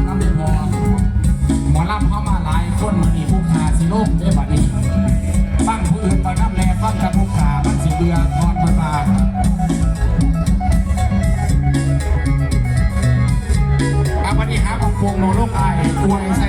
ำน้ำไม่พอหมอลำเข้ามาหลายคนมันมีผู้ขาสิโลกได้บัดนี้ฟังผู้อื่นไปน้ำแรงฟังกับผู้ขามันสิเบื่อทอดมาบาเอาวันนี้หาของพวงโนโลกอายอวยใส่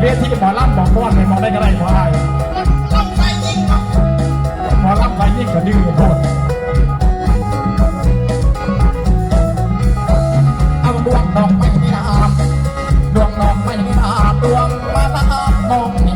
เวทีหมอลำบอกร้อนให้มอได้ก็ได้หอได้หมอลำไปยิ่งกระดือโคตรเอาดวงดอกไม่มีน้ดวงดอกไม่มีน้ดวงมาตาดวง